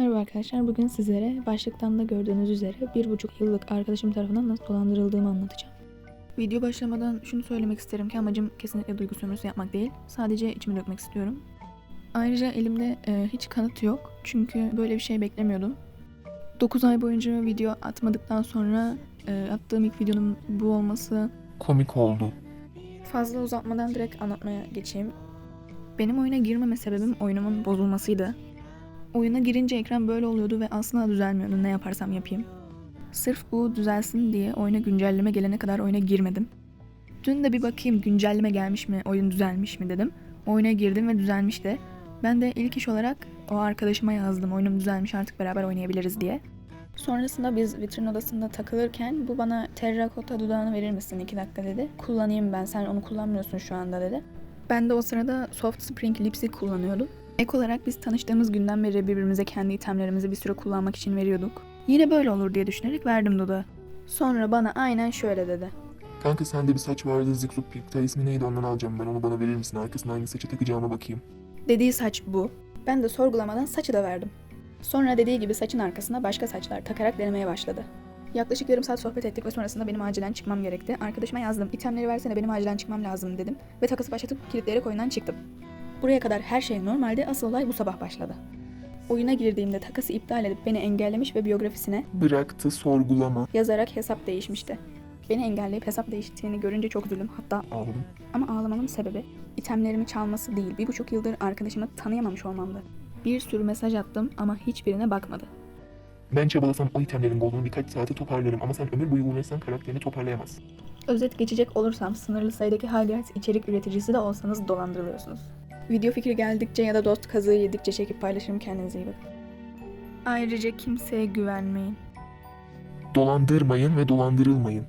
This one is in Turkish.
Merhaba arkadaşlar. Bugün sizlere başlıktan da gördüğünüz üzere bir buçuk yıllık arkadaşım tarafından nasıl dolandırıldığımı anlatacağım. Video başlamadan şunu söylemek isterim ki amacım kesinlikle duygu sömürüsü yapmak değil. Sadece içimi dökmek istiyorum. Ayrıca elimde e, hiç kanıt yok. Çünkü böyle bir şey beklemiyordum. 9 ay boyunca video atmadıktan sonra e, attığım ilk videonun bu olması Komik oldu. Fazla uzatmadan direkt anlatmaya geçeyim. Benim oyuna girmeme sebebim oyunumun bozulmasıydı. Oyuna girince ekran böyle oluyordu ve asla düzelmiyordu ne yaparsam yapayım. Sırf bu düzelsin diye oyuna güncelleme gelene kadar oyuna girmedim. Dün de bir bakayım güncelleme gelmiş mi, oyun düzelmiş mi dedim. Oyuna girdim ve düzelmişti. Ben de ilk iş olarak o arkadaşıma yazdım oyunum düzelmiş artık beraber oynayabiliriz diye. Sonrasında biz vitrin odasında takılırken bu bana terrakota dudağını verir misin 2 dakika dedi. Kullanayım ben sen onu kullanmıyorsun şu anda dedi. Ben de o sırada Soft Spring Lipstick kullanıyordum. Ek olarak biz tanıştığımız günden beri birbirimize kendi itemlerimizi bir süre kullanmak için veriyorduk. Yine böyle olur diye düşünerek verdim dudağı. Sonra bana aynen şöyle dedi. Kanka sende bir saç vardı Zikrup Pikta ismi neydi ondan alacağım ben onu bana verir misin? Arkasına hangi saçı takacağıma bakayım. Dediği saç bu. Ben de sorgulamadan saçı da verdim. Sonra dediği gibi saçın arkasına başka saçlar takarak denemeye başladı. Yaklaşık yarım saat sohbet ettik ve sonrasında benim acilen çıkmam gerekti. Arkadaşıma yazdım. İtemleri versene benim acilen çıkmam lazım dedim. Ve takası başlatıp kilitleyerek oyundan çıktım. Buraya kadar her şey normaldi. Asıl olay bu sabah başladı. Oyuna girdiğimde takası iptal edip beni engellemiş ve biyografisine Bıraktı sorgulama. yazarak hesap değişmişti. Beni engelleyip hesap değiştiğini görünce çok üzüldüm. Hatta Aldım. ama ağlamamın sebebi itemlerimi çalması değil. Bir buçuk yıldır arkadaşımı tanıyamamış olmamdı. Bir sürü mesaj attım ama hiçbirine bakmadı. Ben çabalasam o itemlerin golünü birkaç saate toparlarım ama sen ömür boyu uğraşsan karakterini toparlayamazsın. Özet geçecek olursam sınırlı sayıdaki Hyliards içerik üreticisi de olsanız dolandırılıyorsunuz. Video fikri geldikçe ya da dost kazığı yedikçe çekip paylaşırım kendinize iyi bakın. Ayrıca kimseye güvenmeyin. Dolandırmayın ve dolandırılmayın.